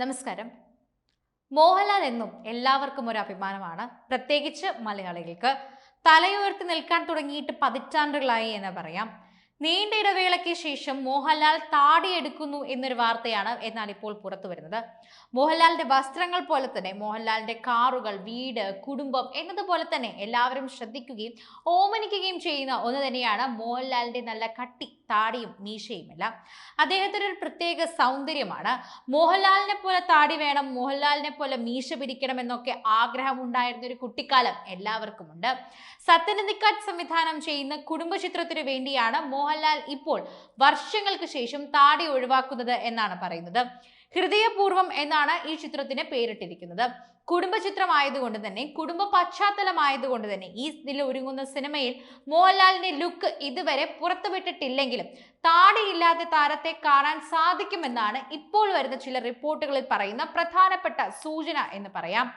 നമസ്കാരം. മോഹൻലാൽ എന്നും എല്ലാവർക്കും ഒരു അഭിമാനമാണ്. പ്രത്യേകിച്ച് മലയാളികൾക്ക്. തലയുയർത്തി നിൽക്കാൻ തുടങ്ങിയിട്ട് പതിറ്റാണ്ടുകളായി എന്ന് പറയാം. നീണ്ട ഇടവേളയ്ക്ക് ശേഷം മോഹൻലാൽ താടിയെടുക്കുന്നു എന്നൊരു വാർത്തയാണ് എന്നാൽ ഇപ്പോൾ പുറത്തു വരുന്നത്. മോഹൻലാലിന്റെ വസ്ത്രങ്ങൾ പോലെ തന്നെ മോഹൻലാലിന്റെ കാറുകൾ വീട് കുടുംബം എന്നതുപോലെ തന്നെ എല്ലാവരും ശ്രദ്ധിക്കുകയും ഓമനിക്കുകയും ചെയ്യുന്ന ഒന്ന് തന്നെയാണ് മോഹൻലാലിന്റെ നല്ല കട്ടി. താടിയും മീശയുമെല്ലാം അദ്ദേഹത്തിന് ഒരു പ്രത്യേക സൗന്ദര്യമാണ്. മോഹൻലാലിനെ പോലെ താടി വേണം മോഹൻലാലിനെ പോലെ മീശ പിരിക്കണം എന്നൊക്കെ ആഗ്രഹം ഉണ്ടായിരുന്ന ഒരു കുട്ടിക്കാലം എല്ലാവർക്കും ഉണ്ട് സത്യനന്ദിക്കാട് സംവിധാനം ചെയ്യുന്ന കുടുംബ ചിത്രത്തിനു വേണ്ടിയാണ് മോഹൻലാൽ ഇപ്പോൾ വർഷങ്ങൾക്ക് ശേഷം താടി ഒഴിവാക്കുന്നത് എന്നാണ് പറയുന്നത്. ഹൃദയപൂർവം എന്നാണ് ഈ ചിത്രത്തിന് പേരിട്ടിരിക്കുന്നത്. കുടുംബ ചിത്രമായതുകൊണ്ട് തന്നെ കുടുംബ പശ്ചാത്തലമായതുകൊണ്ട് തന്നെ ഈ ഇതിൽ ഒരുങ്ങുന്ന സിനിമയിൽ മോഹൻലാലിന്റെ ലുക്ക് ഇതുവരെ പുറത്തുവിട്ടിട്ടില്ലെങ്കിലും താടിയില്ലാത്ത താരത്തെ കാണാൻ സാധിക്കുമെന്നാണ് ഇപ്പോൾ വരുന്ന ചില റിപ്പോർട്ടുകളിൽ പറയുന്ന പ്രധാനപ്പെട്ട സൂചന എന്ന് പറയാം.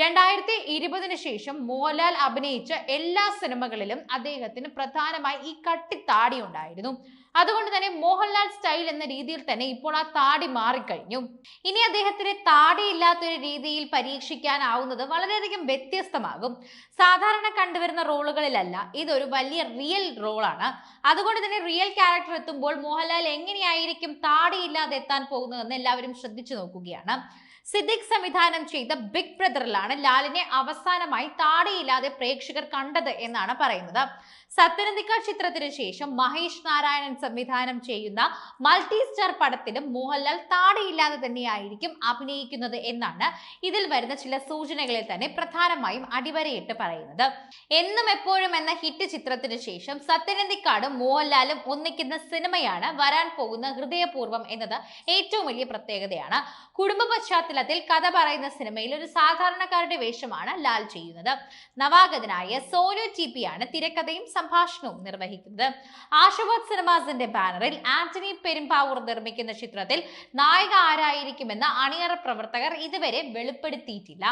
രണ്ടായിരത്തി ഇരുപതിന് ശേഷം മോഹൻലാൽ അഭിനയിച്ച എല്ലാ സിനിമകളിലും അദ്ദേഹത്തിന് പ്രധാനമായി ഈ കട്ടിത്താടി ഉണ്ടായിരുന്നു. അതുകൊണ്ട് തന്നെ മോഹൻലാൽ സ്റ്റൈൽ എന്ന രീതിയിൽ തന്നെ ഇപ്പോൾ ആ താടി മാറിക്കഴിഞ്ഞു. ഇനി അദ്ദേഹത്തിന് താടിയില്ലാത്തൊരു രീതിയിൽ പരീക്ഷിക്കാനാവുന്നത് വളരെയധികം വ്യത്യസ്തമാകും. സാധാരണ കണ്ടുവരുന്ന റോളുകളിലല്ല ഇതൊരു വലിയ റിയൽ റോളാണ്. അതുകൊണ്ട് തന്നെ റിയൽ ക്യാരക്ടർ എത്തുമ്പോൾ മോഹൻലാൽ എങ്ങനെയായിരിക്കും താടിയില്ലാതെ എത്താൻ പോകുന്നതെന്ന് എല്ലാവരും ശ്രദ്ധിച്ചു നോക്കുകയാണ്. സിദ്ദിഖ് സംവിധാനം ചെയ്ത ബിഗ് ബ്രദറിലാണ് ലാലിനെ അവസാനമായി താടിയില്ലാതെ പ്രേക്ഷകർ കണ്ടത് എന്നാണ് പറയുന്നത്. സത്യനന്ദിക്ക ചിത്രത്തിന് ശേഷം മഹേഷ് നാരായണൻ സംവിധാനം ചെയ്യുന്ന മൾട്ടി സ്റ്റാർ പടത്തിലും മോഹൻലാൽ താടിയില്ലാതെ തന്നെയായിരിക്കും അഭിനയിക്കുന്നത് എന്നാണ് ഇതിൽ വരുന്ന ചില സൂചനകളിൽ തന്നെ പ്രധാനമായും അടിവരയിട്ട് പറയുന്നത്. എന്നും എപ്പോഴും എന്ന ഹിറ്റ് ചിത്രത്തിന് ശേഷം സത്യനന്ദിക്കാടും മോഹൻലാലും ഒന്നിക്കുന്ന സിനിമയാണ് വരാൻ പോകുന്ന ഹൃദയപൂർവം എന്നത് ഏറ്റവും വലിയ പ്രത്യേകതയാണ്. കുടുംബ പശ്ചാത്തലത്തിൽ കഥ പറയുന്ന സിനിമയിൽ ഒരു സാധാരണക്കാരുടെ വേഷമാണ് ലാൽ ചെയ്യുന്നത്. നവാഗതനായ സോനു ടി പി ആണ് തിരക്കഥയും സംഭാഷണവും നിർവഹിക്കുന്നത്. ആശുപത് സിനിമാസിന്റെ ബാനറിൽ ആന്റണി പെരുമ്പാവൂർ നിർമ്മിക്കുന്ന ചിത്രത്തിൽ നായിക ആരായിരിക്കുമെന്ന് അണിയറ പ്രവർത്തകർ ഇതുവരെ വെളിപ്പെടുത്തിയിട്ടില്ല.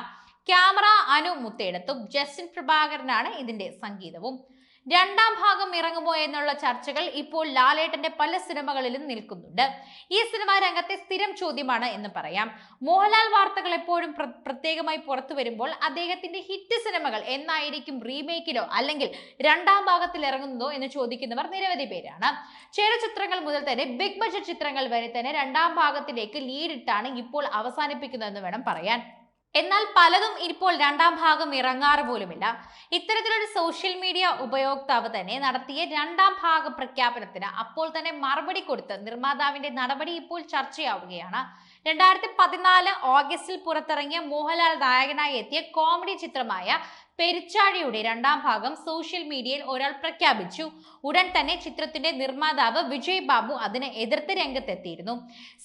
ക്യാമറ അനു മുത്തേടത്തും ജസ്റ്റിൻ പ്രഭാകരനാണ് ഇതിന്റെ സംഗീതവും. രണ്ടാം ഭാഗം ഇറങ്ങുമോ എന്നുള്ള ചർച്ചകൾ ഇപ്പോൾ ലാലേട്ടന്റെ പല സിനിമകളിലും നിൽക്കുന്നുണ്ട്. ഈ സിനിമാ രംഗത്തെ സ്ഥിരം ചോദ്യമാണ് എന്ന് പറയാം. മോഹൻലാൽ വാർത്തകൾ എപ്പോഴും പ്രത്യേകമായി പുറത്തു വരുമ്പോൾ അദ്ദേഹത്തിന്റെ ഹിറ്റ് സിനിമകൾ എന്നായിരിക്കും റീമേക്കിലോ അല്ലെങ്കിൽ രണ്ടാം ഭാഗത്തിൽ ഇറങ്ങുന്നതോ എന്ന് ചോദിക്കുന്നവർ നിരവധി പേരാണ്. ചില ചിത്രങ്ങൾ മുതൽ തന്നെ ബിഗ് ബഡ്ജറ്റ് ചിത്രങ്ങൾ വരെ തന്നെ രണ്ടാം ഭാഗത്തിലേക്ക് ലീഡിട്ടാണ് ഇപ്പോൾ അവസാനിപ്പിക്കുന്നതെന്ന് വേണം പറയാൻ. എന്നാൽ പലതും ഇപ്പോൾ രണ്ടാം ഭാഗം ഇറങ്ങാറ് പോലുമില്ല. ഇത്തരത്തിലൊരു സോഷ്യൽ മീഡിയ ഉപയോക്താവ് തന്നെ നടത്തിയ രണ്ടാം ഭാഗ പ്രഖ്യാപനത്തിന് അപ്പോൾ തന്നെ മറുപടി കൊടുത്ത് നിർമ്മാതാവിന്റെ നടപടി ഇപ്പോൾ ചർച്ചയാവുകയാണ്. രണ്ടായിരത്തി പതിനാല് ഓഗസ്റ്റിൽ പുറത്തിറങ്ങിയ മോഹൻലാൽ നായകനായി എത്തിയ കോമഡി ചിത്രമായ പെരിച്ചാഴിയുടെ രണ്ടാം ഭാഗം സോഷ്യൽ മീഡിയയിൽ ഒരാൾ പ്രഖ്യാപിച്ചു. ഉടൻ തന്നെ ചിത്രത്തിന്റെ നിർമ്മാതാവ് വിജയ് ബാബു അതിനെ എതിർത്ത് രംഗത്തെത്തിയിരുന്നു.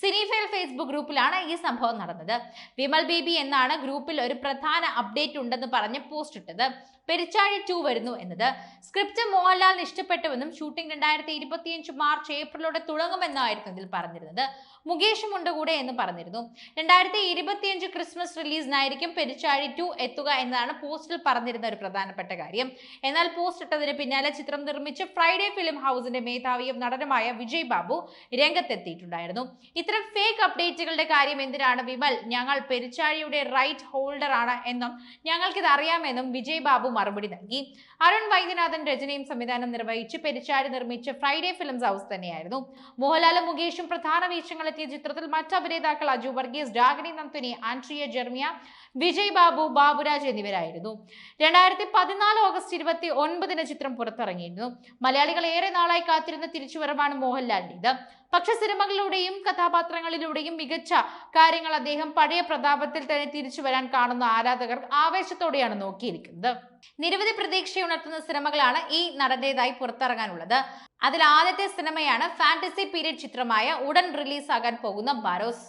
സിനിഫെയിൽ ഫേസ്ബുക്ക് ഗ്രൂപ്പിലാണ് ഈ സംഭവം നടന്നത്. വിമൽ ബേബി എന്നാണ് ഗ്രൂപ്പിൽ ഒരു പ്രധാന അപ്ഡേറ്റ് ഉണ്ടെന്ന് പറഞ്ഞ് പോസ്റ്റ് ഇട്ടത്. പെരിച്ചാഴി ടു വരുന്നു എന്നത്. സ്ക്രിപ്റ്റ് മോഹൻലാലിന് ഇഷ്ടപ്പെട്ടുവെന്നും ഷൂട്ടിംഗ് രണ്ടായിരത്തി ഇരുപത്തിയഞ്ച് മാർച്ച് ഏപ്രിലോടെ തുടങ്ങുമെന്നായിരുന്നു ഇതിൽ പറഞ്ഞിരുന്നത്. മുകേഷും ഉണ്ട് കൂടെ എന്ന് പറഞ്ഞിരുന്നു. രണ്ടായിരത്തി ഇരുപത്തിയഞ്ച് ക്രിസ്മസ് റിലീസിനായിരിക്കും പെരിച്ചാഴി ടു എത്തുക എന്നതാണ് പോസ്റ്റിൽ പറഞ്ഞിരുന്ന ഒരു പ്രധാനപ്പെട്ട കാര്യം. എന്നാൽ പോസ്റ്റ് ഇട്ടതിന് പിന്നാലെ ചിത്രം നിർമ്മിച്ച് ഫ്രൈഡേ ഫിലിം ഹൗസിന്റെ മേധാവിയും നടനുമായ വിജയ് ബാബു രംഗത്തെത്തിയിട്ടുണ്ടായിരുന്നു. ഇത്തരം ഫേക്ക് അപ്ഡേറ്റുകളുടെ കാര്യം എന്തിനാണ് വിമൽ ഞങ്ങൾ പെരിച്ചാഴിയുടെ റൈറ്റ് ഹോൾഡർ ആണ് എന്നും ഞങ്ങൾക്കിത് അറിയാമെന്നും വിജയ് ബാബു മറുപടി നൽകി. അരുൺ വൈദ്യനാഥൻ രചനയും സംവിധാനം നിർവഹിച്ച് പെരിച്ചാഴി നിർമ്മിച്ച ഫ്രൈഡേ ഫിലിംസ് ഹൗസ് തന്നെയായിരുന്നു. മോഹൻലാലും മുകേഷും പ്രധാന വേഷങ്ങളെത്തിയ ചിത്രത്തിൽ മറ്റ് അഭിനേതാക്കൾ അജു വർഗീസ് ഡാഗിനി നന്തുനി ആൻട്രിയ ജെർമിയ വിജയ് ബാബു ബാബുരാജ് എന്നിവരായിരുന്നു. രണ്ടായിരത്തി പതിനാല് ഓഗസ്റ്റ് ഇരുപത്തി ഒൻപതിന് ചിത്രം പുറത്തിറങ്ങിയിരുന്നു. മലയാളികൾ ഏറെ നാളായി കാത്തിരുന്ന തിരിച്ചുവരവാണ് മോഹൻലാലിന്റെത്. പക്ഷെ സിനിമകളിലൂടെയും കഥാപാത്രങ്ങളിലൂടെയും മികച്ച കാര്യങ്ങൾ അദ്ദേഹം പഴയ പ്രതാപത്തിൽ തന്നെ തിരിച്ചു വരാൻ കാണുന്ന ആരാധകർ ആവേശത്തോടെയാണ് നോക്കിയിരിക്കുന്നത്. നിരവധി പ്രതീക്ഷയുണർത്തുന്ന സിനിമകളാണ് ഈ നടന്റേതായി പുറത്തിറങ്ങാനുള്ളത്. അതിൽ ആദ്യത്തെ സിനിമയാണ് ഫാന്റസി പീരീഡ് ചിത്രമായ ഉടൻ റിലീസാകാൻ പോകുന്ന ബാരോസ്.